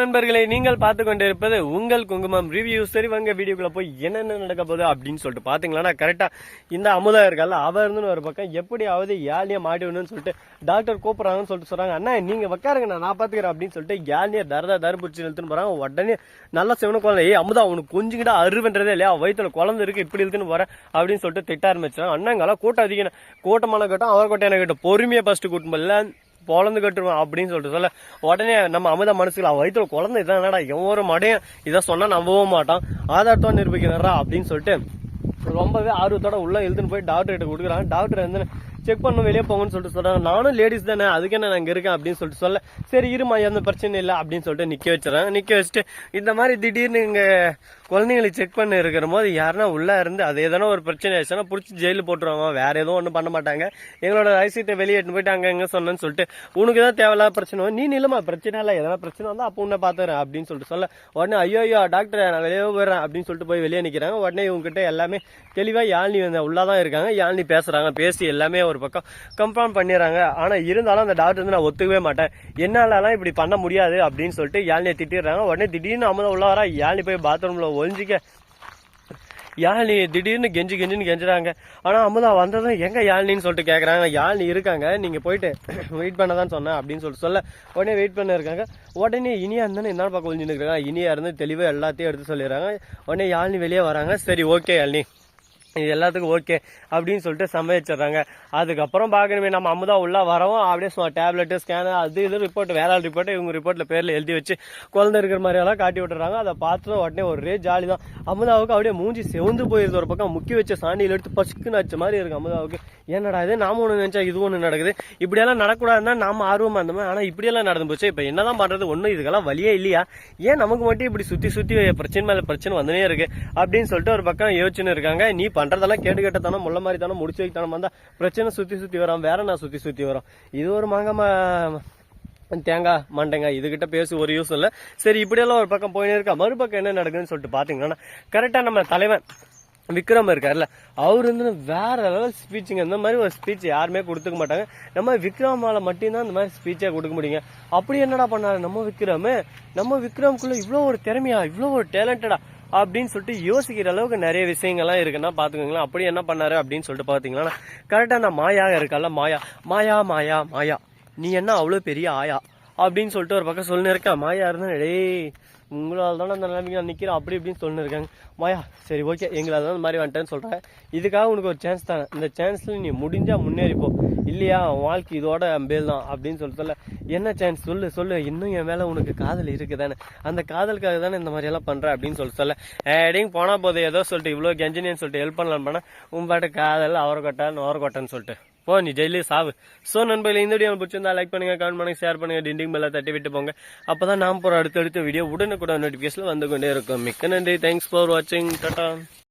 நண்பர்களை நீங்கள் பார்த்து கொண்டிருப்பது உங்கள் குங்குமம் ரிவ்யூ சரி வாங்க வீடியோக்குள்ள போய் என்னென்ன நடக்க போகுது அப்படின்னு சொல்லிட்டு பாத்தீங்களா கரெக்டா இந்த அமுதா இருக்கல அவ இருந்து ஒரு பக்கம் எப்படியாவது யாழியா மாட்டிவிடணும்னு சொல்லிட்டு டாக்டர் கூப்பிடுறாங்கன்னு சொல்லிட்டு சொல்றாங்க. அண்ணா நீங்க உட்காருங்க நான் நான் பாத்துக்கிறேன் அப்படின்னு சொல்லிட்டு யாழியா தரதா தர பிடிச்சி இழுத்துன்னு போறாங்க. உடனே நல்லா சிவன குழந்தை அமுதா உனக்கு கொஞ்சிக்கிட்ட அருவன்றதே இல்லையா? வயிற்றுல குழந்தை இருக்கு இப்படி இருக்குன்னு போறேன் அப்படின்னு சொல்லிட்டு திட்ட ஆரம்பிச்சாங்க. அண்ணாங்கெல்லாம் கூட்டம் அதிகம். கூட்டமான கூட்டம் அவர் கூட்டம்? கிட்ட பொறுமையா ஃபர்ஸ்ட் கூட்டம் இல்லை குழந்தை கட்டுருவான் அப்படின்னு சொல்லிட்டு சொல்ல உடனே நம்ம அமுத மனசுல அவ வயிற்றுல குழந்தை இதான் என்னடா எவ்வளோ ஒரு மடையும் இதை சொன்னா நம்பவும் மாட்டான். ஆதாரத்தோட நிரூபிக்கிறாரா அப்படின்னு சொல்லிட்டு ரொம்பவே ஆர்வத்தோட உள்ள எழுதுன்னு போய் டாக்டர் கிட்ட கொடுக்குறாங்க டாக்டர் வந்து செக் பண்ண வெளியே போங்கன்னு சொல்லிட்டு சொல்றாங்க. நானும் லேடிஸ் தானே அதுக்கு என்ன நான் இருக்கேன் அப்படின்னு சொல்லிட்டு சொல்ல. சரி இருமா எந்த பிரச்சனை இல்லை அப்படின்னு சொல்லிட்டு நிக்க வச்சுறாங்க நிக்க வச்சுட்டு இந்த மாதிரி திடீர்னு இங்க குழந்தைங்களை செக் பண்ண இருக்கிற போது யாருன்னா உள்ள இருந்து அது எதனா ஒரு பிரச்சனை ஆயிடுச்சுன்னா பிடிச்சி ஜெயிலில் போட்டுருவாங்க. வேற எதுவும் ஒன்றும் பண்ண மாட்டாங்க. எங்களோட ஐசிட்டை வெளியே எடுத்து போயிட்டு அங்க எங்க சொன்னேன்னு சொல்லிட்டு உனக்கு தான் தேவையில்லாத பிரச்சனை நீ நிலமா பிரச்சனை இல்லை. எதனா பிரச்சனை வந்தா அப்போ உன்னை பாத்துறேன் அப்படின்னு சொல்லிட்டு சொல்ல. உடனே ஐயோ ஐயோ டாக்டர் நான் வெளியே போயிடுறேன் அப்படின்னு சொல்லிட்டு போய் வெளியே நிற்கிறாங்க உடனே இவங்க கிட்ட எல்லாமே தெளிவா யாழ்னி வந்து உள்ளாதான் இருக்காங்க. யாழ்னி பேசுறாங்க. பேசி எல்லாமே ஒரு பக்கம் கன்ஃபார்ம் பண்ணிடுறாங்க. ஆனால் இருந்தாலும் அந்த டாக்டர் வந்து நான் ஒத்துக்கவே மாட்டேன். என்னாலலாம் இப்படி பண்ண முடியாது அப்படின்னு சொல்லிட்டு யாழ்னியை திட்டிடுறாங்க. உடனே திடீர்னு அமுதம் உள்ள வரா. யாழ்னி போய் பாத்ரூமில் ஒழிஞ்சிக்க யாழ்னி திடீர்னு கெஞ்சி கெஞ்சின்னு கெஞ்சுறாங்க. ஆனால் அமுதா வந்ததும் எங்கே யாழ்னின்னு சொல்லிட்டு கேட்குறாங்க யாழ்னி இருக்காங்க. நீங்கள் போயிட்டு வெயிட் பண்ணதான் சொன்னேன் அப்படின்னு சொல்லிட்டு சொல்ல. உடனே வெயிட் பண்ண இருக்காங்க. உடனே இனியா இருந்தாலும் என்ன பார்க்க ஒழிஞ்சு இருக்காங்க. இனியா இருந்து தெளிவாக எல்லாத்தையும் எடுத்து சொல்லிடுறாங்க. உடனே யாழ்னி வெளியே வராங்க. சரி ஓகே யாழ்னி. இது எல்லாத்துக்கும் ஓகே அப்படின்னு சொல்லிட்டு சமைச்சிடுறாங்க அதுக்கப்புறம் பார்க்கணுமே நம்ம அமுதா உள்ளே வரவும் அப்படியே டேப்லெட்டு ஸ்கேனு அது இது ரிப்போர்ட் வேற ஆள் ரிப்போர்ட் இவங்க ரிப்போர்ட்டில் பேரில் எழுதி வச்சு குழந்தை இருக்கிற மாதிரியெல்லாம் காட்டி விட்டுறாங்க. அதை பார்த்ததும் உடனே ஒரே ஜாலி தான். அமுதாவுக்கு அப்படியே மூஞ்சி செவந்து போயிருது ஒரு பக்கம். முக்கி வச்ச சாணியில் எடுத்து பசுக்குன்னு வச்ச மாதிரி இருக்கு அமுதாவுக்கு. என்னடா இது? நாம ஒன்று நினச்சா இது ஒன்று நடக்குது. இப்படியெல்லாம் நடக்கூடாதுன்னா நாம ஆர்வமாக இருந்தோம்? ஆனால் இப்படியெல்லாம் நடந்து போச்சு. இப்போ என்னதான் பண்ணுறது ஒன்றும் இதுக்கெல்லாம் வழியே இல்லையா? ஏன் நமக்கு மட்டும் இப்படி சுற்றி சுற்றி பிரச்சனை மேலே பிரச்சனை வந்துனே இருக்கு அப்படின்னு சொல்லிட்டு ஒரு பக்கம் யோசிச்சுன்னு இருக்காங்க. நீ பண்றதெல்லாம் கேட்டு தானே முள்ள மாதிரி தானே முடிச்சு வைத்தானே வந்தால் பிரச்சனை சுத்தி சுத்தி வரோம் வேற நான் சுத்தி சுத்தி வரோம்? இது ஒரு மாங்கம்மா தேங்காய் மண்டைங்க இதுகிட்ட பேசி ஒரு யூஸ் இல்லை. சரி இப்படியெல்லாம் ஒரு பக்கம் போயின்னு இருக்கா? மறுபக்கம் என்ன நடக்குதுன்னு சொல்லிட்டு பாத்தீங்கன்னா கரெக்டா நம்ம தலைவன் விக்ரம் இருக்கார்ல அவர் வந்து வேற லெவல் ஸ்பீச்சுங்க இந்த மாதிரி ஒரு ஸ்பீச் யாருமே கொடுத்துக்க மாட்டாங்க. நம்ம விக்ரமால மட்டும்தான் இந்த மாதிரி ஸ்பீச்சே கொடுக்க முடியுங்க. அப்படி என்னடா பண்ணாரு நம்ம விக்ரம்? நம்ம விக்ரம்குள்ள இவ்வளோ ஒரு திறமையா இவ்வளோ ஒரு டேலண்டடா அப்படின்னு சொல்லிட்டு யோசிக்கிற அளவுக்கு நிறைய விஷயங்கள்லாம் இருக்குன்னா பாத்துக்கோங்களேன் அப்படி என்ன பண்ணாரு அப்படின்னு சொல்லிட்டு பாத்தீங்கன்னா கரெக்டா அந்த மாயா இருக்கால மாயா. மாயா மாயா மாயா. நீ என்ன அவ்வளோ பெரிய ஆயா? அப்படின்னு சொல்லிட்டு ஒரு பக்கம் சொல்லின்னு இருக்கா மாயா இருந்தா டேய் உங்களால் தானே அந்த நிலைமைக்கு நான் நிற்கிறேன் அப்படி இப்படின்னு சொல்லின்னு இருக்காங்க மாயா சரி ஓகே எங்களால் தான் இந்த மாதிரி வந்துட்டேன்னு சொல்கிறேன் இதுக்காக உனக்கு ஒரு சான்ஸ் தானே. இந்த சான்ஸில் நீ முடிஞ்சால் முன்னேறிப்போ இல்லையா உன் வாழ்க்கை இதோட பேல் தான் அப்படின்னு சொல்லிட்டு சொல்ல. என்ன சான்ஸ் சொல்லு சொல்லு. இன்னும் என் மேலே உனக்கு காதல் இருக்குதானே? அந்த காதலுக்காக தானே இந்த மாதிரி எல்லாம் அப்படின்னு சொல்லி. சொல்ல ஏடிங் போனால் போதும். ஏதோ சொல்லிட்டு இவ்வளோ கெஞ்சினியன்னு சொல்லிட்டு ஹெல்ப் பண்ணலாம் பண்ணால் உன் பாட்டு காதல் அவரை கோட்டேன்னு சொல்லிட்டு. போ நீ ஜெயிலே சாவு. ஸோ நண்பர்கள் இந்த வீடியோ பிடிச்சிருந்தா லைக் பண்ணுங்க கமெண்ட் பண்ணுங்க ஷேர் பண்ணுங்க டிண்டிங் பெல்லாம் தட்டி விட்டு போங்க. அப்போ தான் நாம் போகிற அடுத்தடுத்த வீடியோ உடனுக்குடன் நோட்டிஃபிகேஷன் வந்து கொண்டே இருக்கும். மிக்க நன்றி. தேங்க்ஸ் ஃபார் வாட்சிங் டாடா